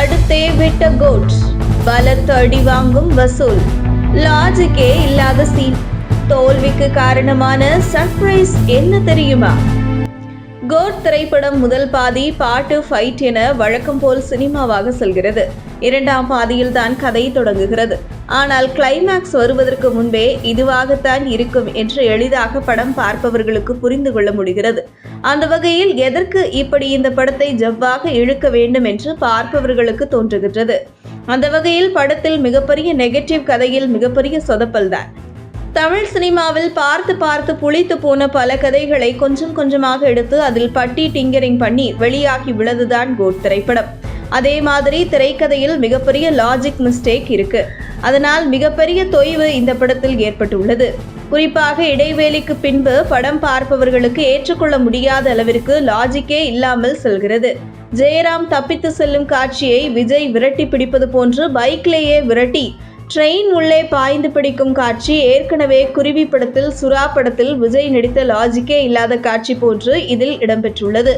அடுத்தே விட்ட கோட் பலத்த அடி வாங்கும் வசூல். லாஜிக்கே இல்லாத சீன். தோல்விக்கு காரணமான சர்ப்ரைஸ் என்ன தெரியுமா? கோட் திரைப்படம் முதல் பாதி பாட்டு ஃபைட் என வழக்கம் போல் சினிமாவாக செல்கிறது. இரண்டாம் பாதியில் தான் கதை தொடங்குகிறது. ஆனால் கிளைமேக்ஸ் வருவதற்கு முன்பே இதுவாகத்தான் இருக்கும் என்று எளிதாக படம் பார்ப்பவர்களுக்கு புரிந்து கொள்ள முடிகிறது. அந்த வகையில் எதற்கு இப்படி இந்த படத்தை ஜவ்வாக இழுக்க வேண்டும் என்று பார்ப்பவர்களுக்கு தோன்றுகின்றது. அந்த வகையில் படத்தில் மிகப்பெரிய நெகட்டிவ் கதையில் மிகப்பெரிய சொதப்பல் தான் தமிழ் சினிமாவில் பார்த்து பார்த்து புளித்து போன பல கதைகளை கொஞ்சம் கொஞ்சமாக எடுத்து அதில் பட்டி டிங்கரிங் பண்ணி வெளியாகி விழதுதான் கோட் திரைப்படம். அதே மாதிரி திரைக்கதையில் மிகப்பெரிய லாஜிக் மிஸ்டேக் இருக்கு. அதனால் மிகப்பெரிய தொய்வு இந்த படத்தில் ஏற்பட்டுள்ளது. குறிப்பாக இடைவேளைக்கு பின்பு படம் பார்ப்பவர்களுக்கு ஏற்றுக்கொள்ள முடியாத அளவிற்கு லாஜிக்கே இல்லாமல் செல்கிறது. ஜெயராம் தப்பித்து செல்லும் காட்சியை விஜய் விரட்டி பிடிப்பது போன்று பைக்லேயே விரட்டி ட்ரெயின் உள்ளே பாய்ந்து பிடிக்கும் காட்சி ஏற்கனவே குருவி படத்தில் சுறா படத்தில் விஜய் நடித்த லாஜிக்கே இல்லாத காட்சி போன்று இதில் இடம்பெற்றுள்ளது.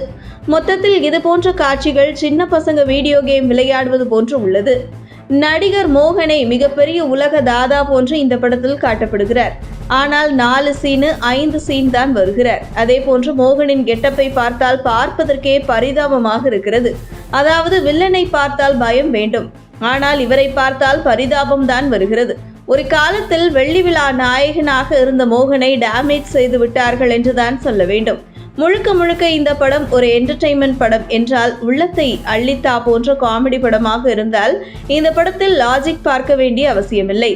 மொத்தத்தில் இது போன்ற காட்சிகள் சின்ன பசங்க வீடியோ கேம் விளையாடுவது போன்று உள்ளது. நடிகர் மோகனை மிகப்பெரிய உலக தாதா போன்று இந்த படத்தில் காட்டப்படுகிறார். ஆனால் நாலு சீனு ஐந்து சீன் தான் வருகிறார். அதே போன்று மோகனின் கெட்டப்பை பார்த்தால் பார்ப்பதற்கே பரிதாபமாக இருக்கிறது. அதாவது வில்லனை பார்த்தால் பயம் வேண்டும். ஆனால் இவரை பார்த்தால் பரிதாபம் தான் வருகிறது. ஒரு காலத்தில் வெள்ளி விழா நாயகனாக இருந்த மோகனை டேமேஜ் செய்து விட்டார்கள் என்றுதான் சொல்ல வேண்டும். முழுக்க முழுக்க இந்த படம் ஒரு என்டர்டெயின்மெண்ட் படம் என்றால் உள்ளத்தை அள்ளித்தா போன்ற காமெடி படமாக இருந்தால் இந்த படத்தில் லாஜிக் பார்க்க வேண்டிய அவசியமில்லை.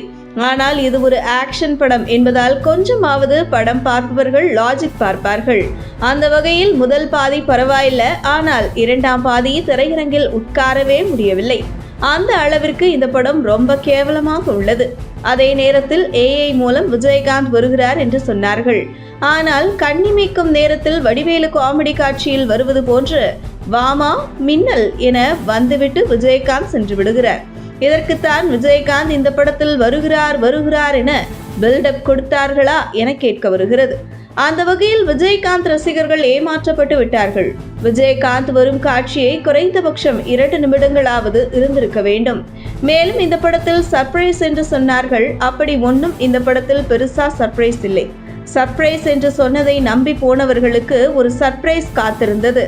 ஆனால் இது ஒரு ஆக்ஷன் படம் என்பதால் கொஞ்சமாவது படம் பார்ப்பவர்கள் லாஜிக் பார்ப்பார்கள். அந்த வகையில் முதல் பாதி பரவாயில்ல ஆனால் இரண்டாம் பாதி திரையரங்கில் உட்காரவே முடியவில்லை. அந்த அளவிற்கு இந்த படம் ரொம்ப கேவலமாக உள்ளது. அதே நேரத்தில் ஏஐ மூலம் விஜயகாந்த் வருகிறார் என்று சொன்னார்கள். ஆனால் கண்ணிமைக்கும் நேரத்தில் வடிவேலு காமெடி காட்சியில் வருவது போன்று வாமா மின்னல் என வந்துவிட்டு விஜயகாந்த் சென்று விடுகிறார். இதற்குத்தான் விஜயகாந்த் இந்த படத்தில் வருகிறார் வருகிறார் என பில்டப் கொடுத்தார்களா என கேட்க வருகிறது. அந்த வகையில் விஜயகாந்த் ரசிகர்கள் ஏமாற்றப்பட்டு விட்டார்கள். விஜயகாந்த் வரும் காட்சியை குறைந்தபட்சம் இரண்டு நிமிடங்களாவது இருந்திருக்க வேண்டும். மேலும் இந்த படத்தில் சர்ப்ரைஸ் என்று சொன்னார்கள். அப்படி ஒன்றும் இந்த படத்தில் பெருசா சர்ப்ரைஸ் இல்லை. சர்ப்ரைஸ் என்று சொன்னதை நம்பி போனவர்களுக்கு ஒரு சர்ப்ரைஸ் காத்திருந்தது.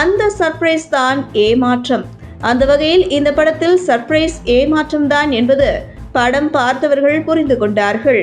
அந்த சர்ப்ரைஸ் தான் ஏமாற்றம். அந்த வகையில் இந்த படத்தில் சர்ப்ரைஸ் ஏமாற்றம் தான் என்பது படம் பார்த்தவர்கள் புரிந்து கொண்டார்கள்.